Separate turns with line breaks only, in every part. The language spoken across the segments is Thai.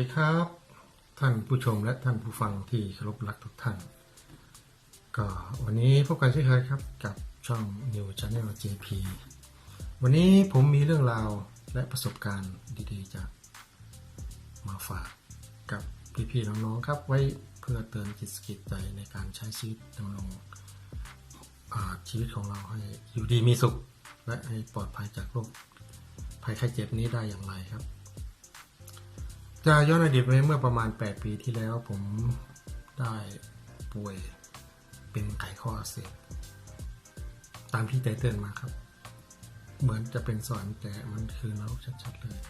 สวัสดีครับ ท่านผู้ชมและท่านผู้ฟังที่เคารพรักทุกท่าน ก็วันนี้พบกันเช่นเคยครับกับช่อง New Channel JP วันนี้ผมมีเรื่องราวและประสบการณ์ดีๆจากมาฝากกับพี่ๆน้องๆครับ ไว้เพื่อเตือนจิตสกิจใจในการใช้ชีวิตดำรงชีวิตของเราให้อยู่ดีมีสุข และให้ปลอดภัยจากโรคภัยไข้เจ็บนี้ได้อย่างไรครับ จะย้อนอดีตไปเมื่อประมาณ 8 ปีที่แล้วผมได้ป่วยเป็นไขข้อเสบตามที่ใจเตือนมาครับ เหมือนจะเป็นสวรรค์แต่มันคือนรกชัดๆเลย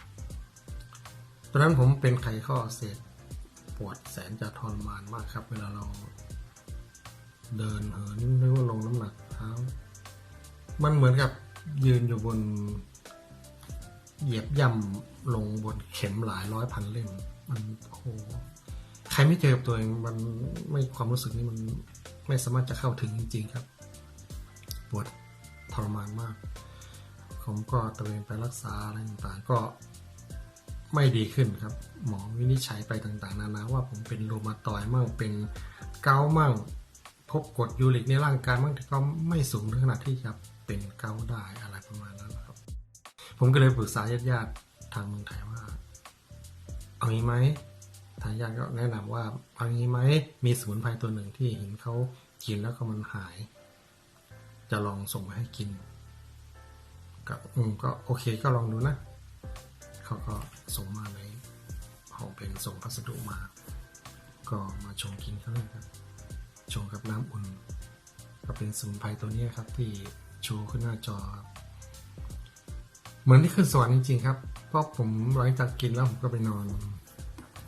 ตอนนั้นผมเป็นไขข้อเสบปวดแสนจะทรมานมากครับ เวลาเราเดินเหินหรือว่าลงน้ำหนักเท้า มันเหมือนกับยืนอยู่บน เหยียบย่ำลงบนเข็มหลายร้อยพันเล่ม มันโอ้โหใครไม่เจอกับตัวเองมันไม่ความรู้สึกนี้มันไม่สามารถจะเข้าถึงจริง ๆ ครับ ปวดทรมานมาก ผมก็ตระเวนไปรักษาอะไรต่างๆ ก็ไม่ดีขึ้นครับ หมอวินิจฉัยไปต่างๆ นานาว่าผมเป็นโรมาตอยด์มั่งเป็นเกามั่ง พบกรดยูริกในร่างกายมั่งแต่ก็ไม่สูงถึงขนาดที่จะเป็นเกาได้อะไรประมาณนั้นครับ ผมก็เลยปรึกษาญาติๆทางเมืองไทยว่า เอางี้ไหมทางญาติก็แนะนำว่าเอางี้ไหมมีสมุนไพรตัวหนึ่งที่เห็นเขากินแล้วก็มันหาย จะลองส่งมาให้กินก็อืมก็โอเคก็ลองดูนะเขาก็ส่งมาในห้องเป็นส่งพัสดุมา ก็มาชงกินเขาเลยครับชงกับน้ำอุ่น ก็เป็นสมุนไพรตัวนี้ครับที่โชว์ขึ้นหน้าจอครับ เหมือนที่ขึ้นสวรรค์จริงๆครับ เพราะผมหลังจากกินแล้วผมก็ไปนอน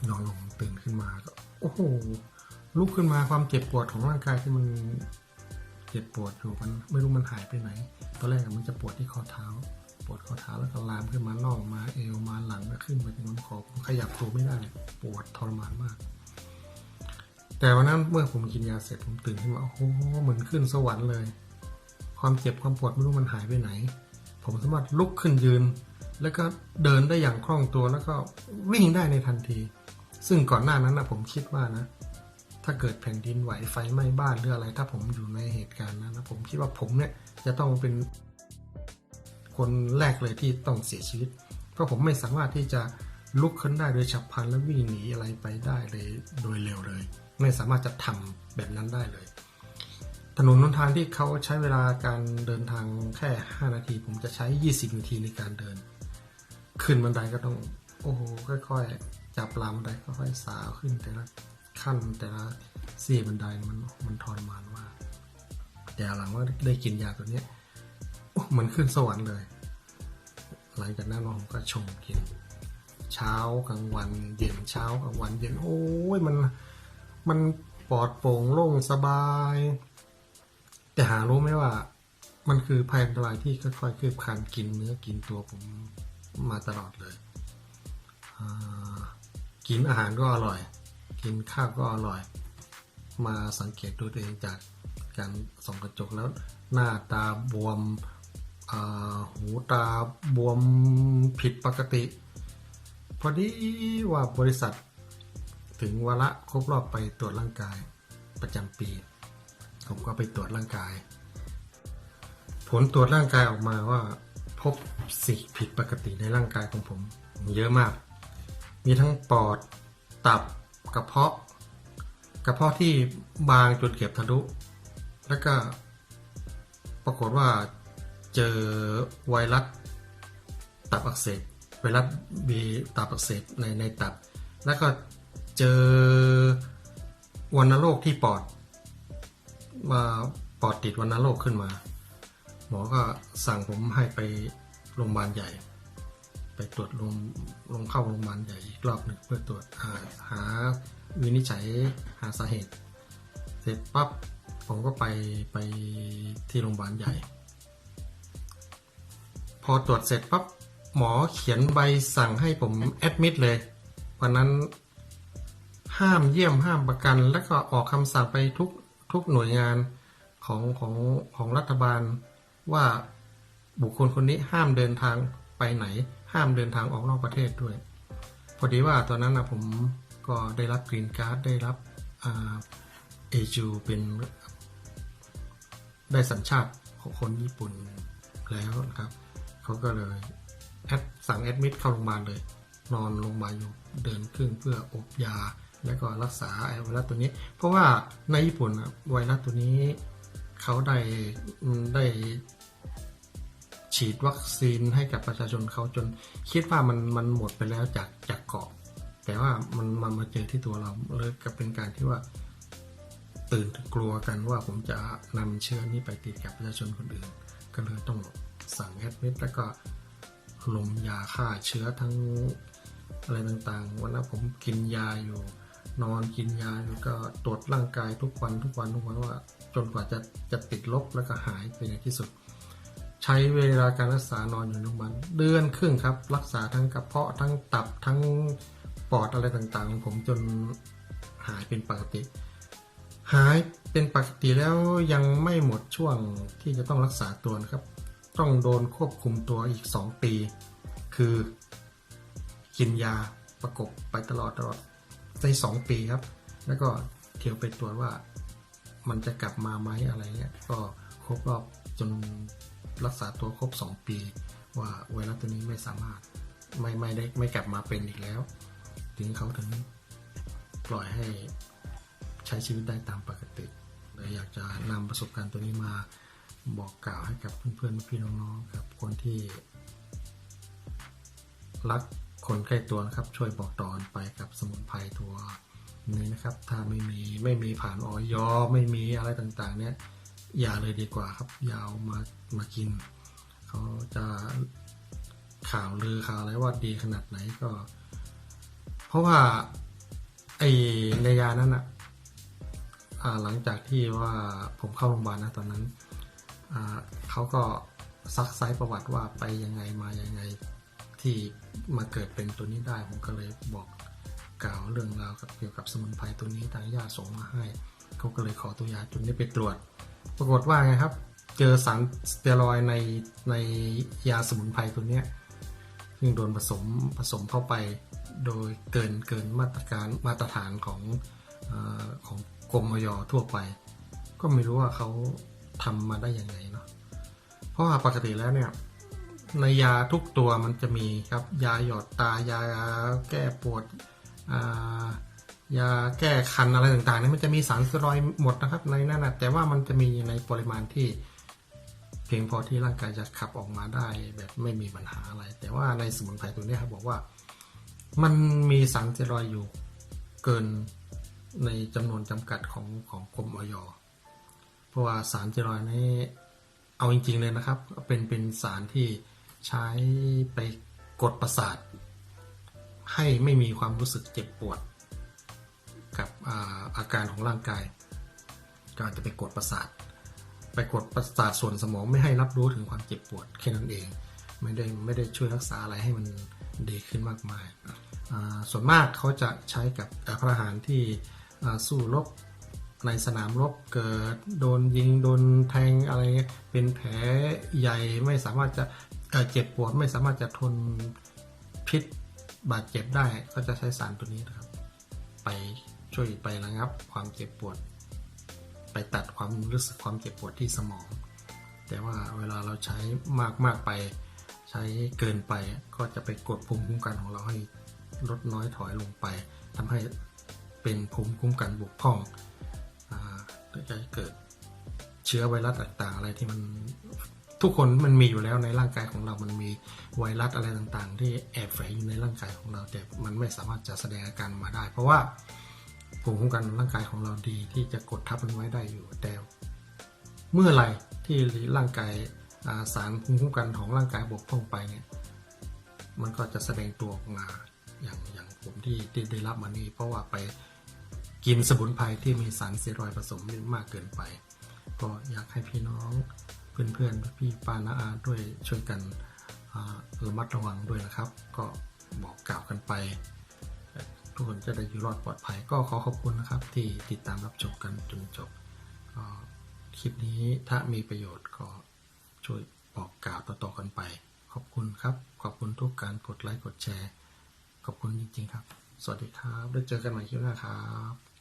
นอนลงตื่นขึ้นมาก็โอ้โหลุกขึ้นมาความเจ็บปวดของร่างกายที่มันเจ็บปวดอยู่มันไม่รู้มันหายไปไหน ตอนแรกมันจะปวดที่ข้อเท้า ปวดข้อเท้าแล้วก็ลามขึ้นมาน่องมาเอวมาหลังแล้วขึ้นไปถึงลำคอขยับตัวไม่ได้ปวดทรมานมาก แต่วันนั้นเมื่อผมกินยาเสร็จผมตื่นขึ้นมาโอ้โหเหมือนขึ้นสวรรค์เลย ความเจ็บความปวดไม่รู้มันหายไปไหน ผมสามารถลุกขึ้นยืน แล้วก็เดินได้อย่างคล่องตัวแล้วก็วิ่งได้ในทันที ซึ่งก่อนหน้านั้นนะผมคิดว่านะ ถ้าเกิดแผ่นดินไหวไฟไหม้บ้านหรืออะไร ถ้าผมอยู่ในเหตุการณ์นั้นนะผมคิดว่าผมเนี่ยจะต้องเป็นคนแรกเลยที่ต้องเสียชีวิต เพราะผมไม่สามารถที่จะลุกขึ้นได้โดยฉับพลันและวิ่งหนีอะไรไปได้เลยโดยเร็วเลย ไม่สามารถจะทำแบบนั้นได้เลย ถนนหนทางที่เขาใช้เวลาการเดินทางแค่ 5 นาที ผมจะใช้ 20 นาทีในการเดิน ขึ้นบันไดก็ต้อง โอ้โห ค่อยๆ จับรามบันไดค่อยๆสาวขึ้นแต่ละขั้นแต่ละสี่บันไดมันมันทรมานมากแต่หลังว่าได้กินยาตัวนี้เหมือนขึ้นสวรรค์เลย หลังจากนั้นผมก็ชงกิน เช้ากลางวัน เย็นเช้ากลางวันเย็นโอ้ยมันมันปลอดโปร่งโล่งสบาย แต่หารู้ไหมว่า มันคือภัยอันตรายที่ค่อยๆคืบคลานกินเนื้อกินตัวผมมาตลอดเลย กินอาหารก็อร่อย กินข้าวก็อร่อย มาสังเกตดูตัวเองจากการส่องกระจกแล้วหน้าตาบวมหูตาบวมผิดปกติ พอดีว่าบริษัทถึงวาระครบรอบไปตรวจร่างกายประจำปี ผมก็ไปตรวจร่างกาย ผลตรวจร่างกายออกมาว่า พบสิ่งผิดปกติในร่างกายของผม เยอะมาก มีทั้งปอด ตับ กระเพาะ กระเพาะที่บางจนเก็บทะลุ แล้วก็ปรากฏว่าเจอไวรัสตับอักเสบ ไวรัสบีตับอักเสบในในตับ แล้วก็เจอวัณโรคที่ปอด มาปอดติดวัณโรคขึ้นมา หมอก็สั่งผมให้ไปโรงพยาบาลใหญ่ ไปตรวจลงลงเข้าโรงพยาบาลใหญ่อีกรอบหนึ่งเพื่อตรวจหาหาวินิจฉัยหาสาเหตุ เสร็จปั๊บผมก็ไปไปที่โรงพยาบาลใหญ่ พอตรวจเสร็จปั๊บหมอเขียนใบสั่งให้ผมแอดมิดเลยวันนั้นห้ามเยี่ยมห้ามประกัน แล้วก็ออกคำสั่งไปทุก ทุกหน่วยงานของของของรัฐบาลว่าบุคคลคนนี้ห้ามเดินทางไปไหน ห้ามเดินทางออกนอกประเทศด้วย พอดีว่าตอนนั้นนะผมก็ได้รับกรีนการ์ดได้รับเอจูเป็นได้สัญชาติของคนญี่ปุ่นแล้วนะครับเขาก็เลยแอดสั่งแอดมิดเข้าโรงพยาบาลเลย นอนโรงพยาบาลอยู่เดินครึ่งเพื่ออบยา แล้วก็รักษาไวรัสตัวนี้ เพราะว่าในญี่ปุ่นอะไวรัสตัวนี้เขาได้ได้ฉีดวัคซีนให้กับประชาชนเขาจนคิดว่ามันมันหมดไปแล้วจากจากเกาะ แต่ว่ามันมันมาเจอที่ตัวเราเลยก็เป็นการที่ว่าตื่นกลัวกันว่าผมจะนำเชื้อนี้ไปติดกับประชาชนคนอื่น ก็เลยต้องสั่งแอดมิดแล้วก็ลมยาฆ่าเชื้อทั้งอะไรต่างๆ วันนั้นผมกินยาอยู่ นอนกินยาอยู่ก็ตรวจร่างกายทุกวันทุกวันทุกวันว่า จนกว่าจะจะติดลบแล้วก็หายไปในที่สุด ใช้เวลาการรักษานอนอยู่โรงพยาบาลเดือนครึ่งครับ รักษาทั้งกระเพาะทั้งตับทั้งปอดอะไรต่างๆของผมจนหายเป็นปกติ หายเป็นปกติแล้วยังไม่หมดช่วงที่จะต้องรักษาตัวนะครับ ต้องโดนควบคุมตัวอีก 2 ปี คือกินยาประกบไปตลอดตลอด ในสองปีครับ แล้วก็เที่ยวไปตรวจว่า มันจะกลับมาไหมอะไรเงี้ยก็ครบรอบจนรักษาตัวครบ 2 ปี ว่าไวรัสตัวนี้ไม่สามารถไม่ไม่ได้ไม่กลับมาเป็นอีกแล้ว ถึงเขาถึงปล่อยให้ใช้ชีวิตได้ตามปกติเลยอยากจะนำประสบการณ์ตัวนี้มาบอกกล่าวให้กับเพื่อนๆพี่น้องๆครับคนที่รัก คนใกล้ตัวนะครับ ช่วยบอกต่อนไปกับสมุนไพรตัวนี้นะครับ ถ้าไม่มีไม่มีผ่านออยอไม่มีอะไรต่างๆ เนี่ยอย่าเลยดีกว่าครับอยาวมามากิน เขาจะข่าวลือข่าวอะไรว่าดีขนาดไหนก็ เพราะว่าไอในยานั้นอะอ่าหลังจากที่ว่าผมเข้าโรงพยาบาลนะตอนนั้นเขาก็ซักไซส์ประวัติว่าไปยังไงมายังไง ที่มาเกิดเป็นตัวนี้ได้ผมก็เลยบอกกล่าวเรื่องราวกับเกี่ยวกับสมุนไพรตัวนี้ทางญาติส่งมาให้เขาก็เลยขอตัวยาจนได้ไปตรวจ ปรากฏว่าไงครับ เจอสารสเตียรอยในในยาสมุนไพรตัวนี้ซึ่งโดนผสมผสมเข้าไปโดยเกินเกินมาตรการมาตรฐานของอของกรมอยทั่วไป ก็ไม่รู้ว่าเขาทำมาได้ยังไงเนาะเพราะว่าปกติแล้วเนี่ย ในยาทุกตัวมันจะมีครับ ยาหยอดตายาแก้ปวดยาแก้คันอะไรต่างๆนี่มันจะมีสารสเตียรอยด์หมดนะครับในนั้นนะแต่ว่ามันจะมีในปริมาณที่เพียงพอที่ร่างกายจะขับออกมาได้แบบไม่มีปัญหาอะไร แต่ว่าในสมุนไพรตัวนี้ครับบอกว่า มันมีสารสเตียรอยด์อยู่เกินในจำนวนจำกัดของของกรมออยเพราะว่าสารสเตียรอยด์นี้เอาจริงๆเลยนะครับ เป็นเป็นสารที่ ใช้ไปกดประสาท ให้ไม่มีความรู้สึกเจ็บปวด กับอาอาการของร่างกาย ก็อาจจะไปกดประสาท ไปกดประสาทส่วนสมองไม่ให้รับรู้ถึงความเจ็บปวดแค่นั้นเอง ไม่ได้ไม่ได้ช่วยรักษาอะไรให้มันดีขึ้นมากมาย ส่วนมากเขาจะใช้กับพลทหารที่สู้รบในสนามรบเกิดโดนยิงโดนแทงอะไรเงี้ยเป็นแผลใหญ่ไม่สามารถจะ เอ่อเจ็บปวดไม่สามารถจะทนพิษบาดเจ็บได้ก็จะใช้สารตัวนี้นะครับ ไปช่วยไประงับความเจ็บปวด ไปตัดความรู้สึกความเจ็บปวดที่สมอง แต่ว่าเวลาเราใช้มากมากไปใช้เกินไปก็จะไปกดภูมิคุ้มกันของเราให้ลดน้อยถอยลงไปทำให้เป็นภูมิคุ้มกันบกพร่องอ่าก็จะเกิดเชื้อไวรัสต่างๆ อะไรที่มัน ทุกคนมันมีอยู่แล้วในร่างกายของเรา มันมีไวรัสอะไรต่างๆ ที่แอบแฝงอยู่ในร่างกายของเรา แต่มันไม่สามารถจะแสดงอาการมาได้ เพราะว่าภูมิคุ้มกันร่างกายของเราดีที่จะกดทับมันไว้ได้อยู่ แต่เมื่อไรที่ร่างกายาสารภูมิคุ้มกันของร่างกายบกพร่องไปเนี่ยมันก็จะแสดงตัวออกมาอย่างอย่างผมที่ที่ได้รับมานี่เพราะว่าไปกินสมุนไพรที่มีสารสเตียรอยด์ผสมมากเกินไป ก็อยากให้พี่น้อง เพื่อนๆพี่ปานาอาด้วยช่วยกันอ่าระมัดระวังด้วยนะครับ ก็บอกกล่าวกันไป ทุกคนจะได้อยู่รอดปลอดภัย ก็ขอขอบคุณนะครับ ที่ติดตามรับชมกันจนจบคลิปนี้ถ้ามีประโยชน์ก็ช่วยบอกกล่าวต่อๆกันไป ขอบคุณครับ ขอบคุณทุกการกดไลค์กดแชร์ ขอบคุณจริงๆครับ สวัสดีครับ ได้เจอกันใหม่คลิปหน้าครับ